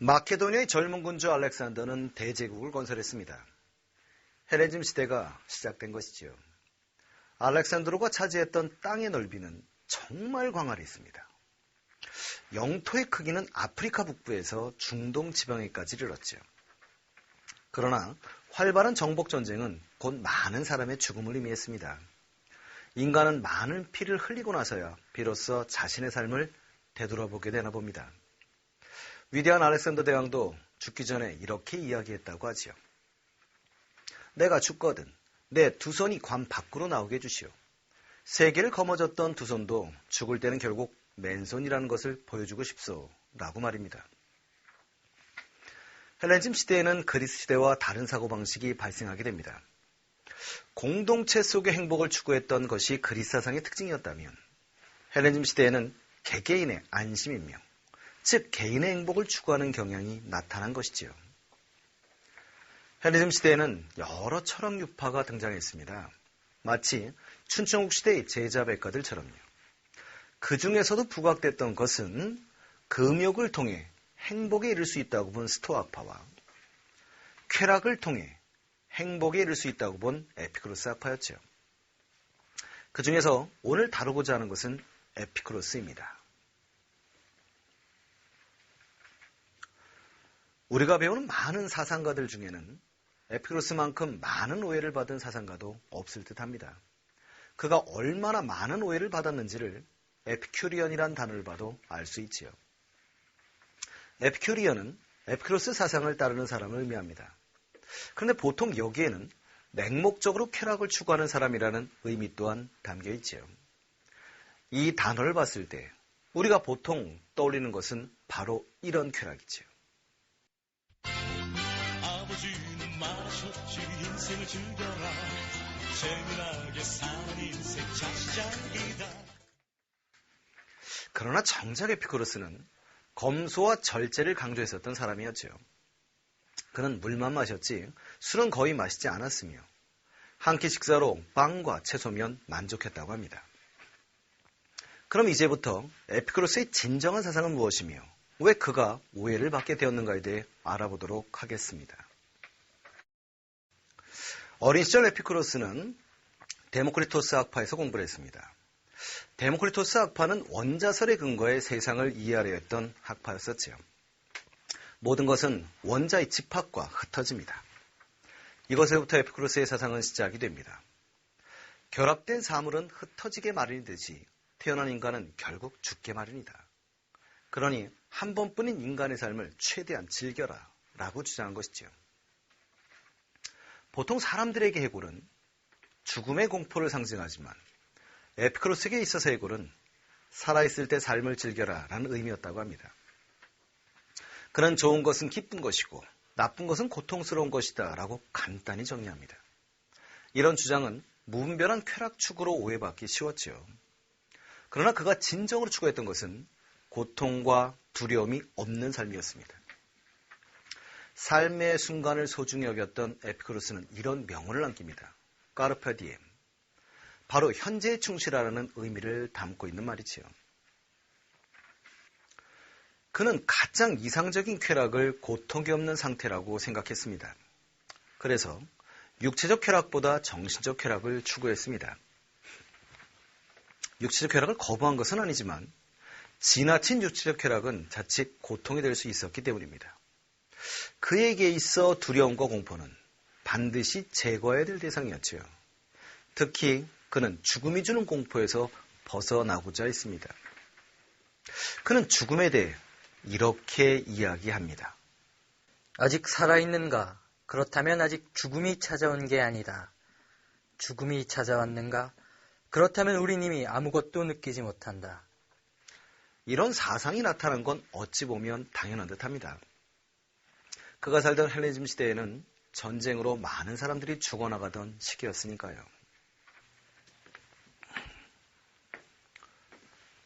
마케도니아의 젊은 군주 알렉산더는 대제국을 건설했습니다. 헬레즘 시대가 시작된 것이지요. 알렉산드로가 차지했던 땅의 넓이는 정말 광활했습니다. 영토의 크기는 아프리카 북부에서 중동 지방에까지 이르렀죠. 그러나 활발한 정복 전쟁은 곧 많은 사람의 죽음을 의미했습니다. 인간은 많은 피를 흘리고 나서야 비로소 자신의 삶을 되돌아보게 되나 봅니다. 위대한 알렉산더 대왕도 죽기 전에 이렇게 이야기했다고 하지요. 내가 죽거든 내 두 손이 관 밖으로 나오게 해주시오. 세계를 거머졌던 두 손도 죽을 때는 결국 맨손이라는 것을 보여주고 싶소. 라고 말입니다. 헬렌즘 시대에는 그리스 시대와 다른 사고방식이 발생하게 됩니다. 공동체 속의 행복을 추구했던 것이 그리스 사상의 특징이었다면 헬렌즘 시대에는 개개인의 안심이며 즉 개인의 행복을 추구하는 경향이 나타난 것이지요. 헬렌즘 시대에는 여러 철학 유파가 등장했습니다. 마치 춘천국 시대의 제자 백가들처럼요. 그 중에서도 부각됐던 것은 금욕을 통해 행복에 이를 수 있다고 본 스토아파와 쾌락을 통해 행복에 이를 수 있다고 본 에피크로스 아파였죠. 그 중에서 오늘 다루고자 하는 것은 에피크로스입니다. 우리가 배우는 많은 사상가들 중에는 에피크로스만큼 많은 오해를 받은 사상가도 없을 듯 합니다. 그가 얼마나 많은 오해를 받았는지를 에피큐리언이란 단어를 봐도 알 수 있지요. 에피큐리언은 에피크로스 사상을 따르는 사람을 의미합니다. 그런데 보통 여기에는 맹목적으로 쾌락을 추구하는 사람이라는 의미 또한 담겨 있지요. 이 단어를 봤을 때 우리가 보통 떠올리는 것은 바로 이런 쾌락이지요. 말하셨지 인생을 즐겨라 재미나게 사는 인생 자시장이다 그러나 정작 에피크로스는 검소와 절제를 강조했었던 사람이었죠. 그는 물만 마셨지 술은 거의 마시지 않았으며 한 끼 식사로 빵과 채소면 만족했다고 합니다. 그럼 이제부터 에피크로스의 진정한 사상은 무엇이며 왜 그가 오해를 받게 되었는가에 대해 알아보도록 하겠습니다. 어린 시절 에피크로스는 데모크리토스 학파에서 공부를 했습니다. 데모크리토스 학파는 원자설의 근거에 세상을 이해하려 했던 학파였었지요. 모든 것은 원자의 집합과 흩어집니다. 이것에부터 에피크로스의 사상은 시작이 됩니다. 결합된 사물은 흩어지게 마련이듯이 태어난 인간은 결국 죽게 마련이다. 그러니 한 번뿐인 인간의 삶을 최대한 즐겨라 라고 주장한 것이지요. 보통 사람들에게 해골은 죽음의 공포를 상징하지만 에피크로스에게 있어서 해골은 살아있을 때 삶을 즐겨라 라는 의미였다고 합니다. 그는 좋은 것은 기쁜 것이고 나쁜 것은 고통스러운 것이다 라고 간단히 정리합니다. 이런 주장은 무분별한 쾌락 축으로 오해받기 쉬웠지요. 그러나 그가 진정으로 추구했던 것은 고통과 두려움이 없는 삶이었습니다. 삶의 순간을 소중히 여겼던 에피크로스는 이런 명언을 남깁니다. 까르페 디엠. 바로 현재에 충실하라는 의미를 담고 있는 말이지요. 그는 가장 이상적인 쾌락을 고통이 없는 상태라고 생각했습니다. 그래서 육체적 쾌락보다 정신적 쾌락을 추구했습니다. 육체적 쾌락을 거부한 것은 아니지만 지나친 육체적 쾌락은 자칫 고통이 될 수 있었기 때문입니다. 그에게 있어 두려움과 공포는 반드시 제거해야 될 대상이었지요. 특히 그는 죽음이 주는 공포에서 벗어나고자 했습니다. 그는 죽음에 대해 이렇게 이야기합니다. 아직 살아있는가? 그렇다면 아직 죽음이 찾아온 게 아니다. 죽음이 찾아왔는가? 그렇다면 우린 이미 아무것도 느끼지 못한다. 이런 사상이 나타난 건 어찌 보면 당연한 듯 합니다. 그가 살던 헬레즘 시대에는 전쟁으로 많은 사람들이 죽어나가던 시기였으니까요.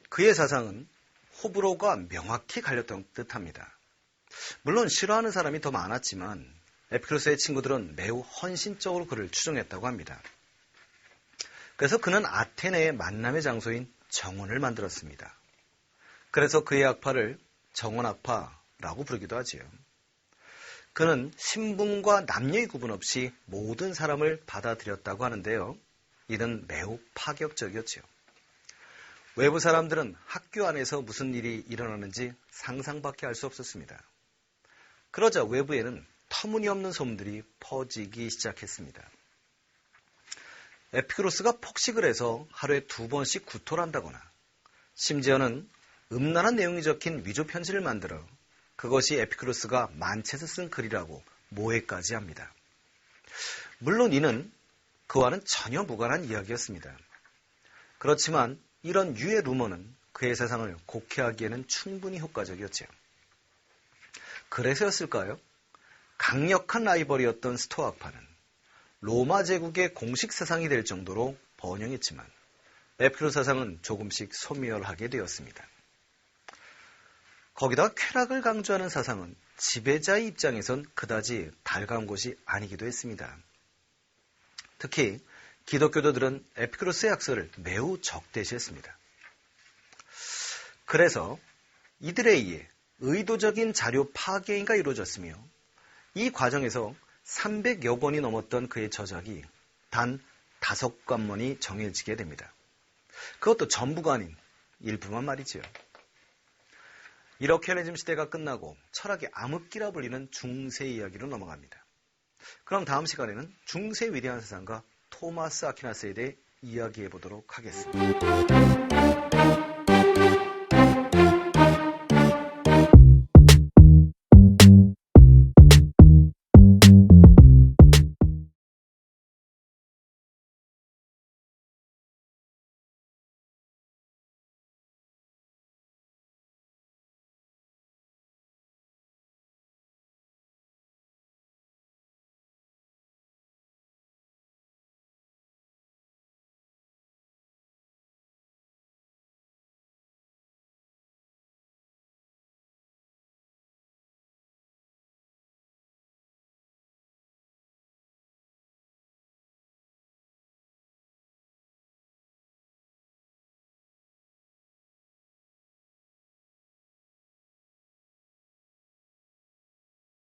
그의 사상은 호불호가 명확히 갈렸던 듯 합니다. 물론 싫어하는 사람이 더 많았지만 에피크로스의 친구들은 매우 헌신적으로 그를 추종했다고 합니다. 그래서 그는 아테네의 만남의 장소인 정원을 만들었습니다. 그래서 그의 학파를 정원학파, 라고 부르기도 하지요. 그는 신분과 남녀의 구분 없이 모든 사람을 받아들였다고 하는데요. 이는 매우 파격적이었지요. 외부 사람들은 학교 안에서 무슨 일이 일어나는지 상상밖에 할 수 없었습니다. 그러자 외부에는 터무니없는 소문들이 퍼지기 시작했습니다. 에피크로스가 폭식을 해서 하루에 두 번씩 구토를 한다거나 심지어는 음란한 내용이 적힌 위조 편지를 만들어 그것이 에피크로스가 만체에서 쓴 글이라고 모해까지 합니다. 물론 이는 그와는 전혀 무관한 이야기였습니다. 그렇지만 이런 유해 루머는 그의 세상을 곡해하기에는 충분히 효과적이었죠. 그래서였을까요? 강력한 라이벌이었던 스토아파는 로마 제국의 공식 사상이 될 정도로 번영했지만 에피로 사상은 조금씩 소멸하게 되었습니다. 거기다가 쾌락을 강조하는 사상은 지배자의 입장에선 그다지 달가운 것이 아니기도 했습니다. 특히 기독교도들은 에피크로스의 약설을 매우 적대시했습니다. 그래서 이들에 의해 의도적인 자료 파괴가 이루어졌으며 이 과정에서 300여 번이 넘었던 그의 저작이 단 다섯 관문이 정해지게 됩니다. 그것도 전부가 아닌 일부만 말이지요. 이렇게 헬레즘 시대가 끝나고 철학의 암흑기라 불리는 중세 이야기로 넘어갑니다. 그럼 다음 시간에는 중세 위대한 세상가 토마스 아퀴나스에 대해 이야기해 보도록 하겠습니다.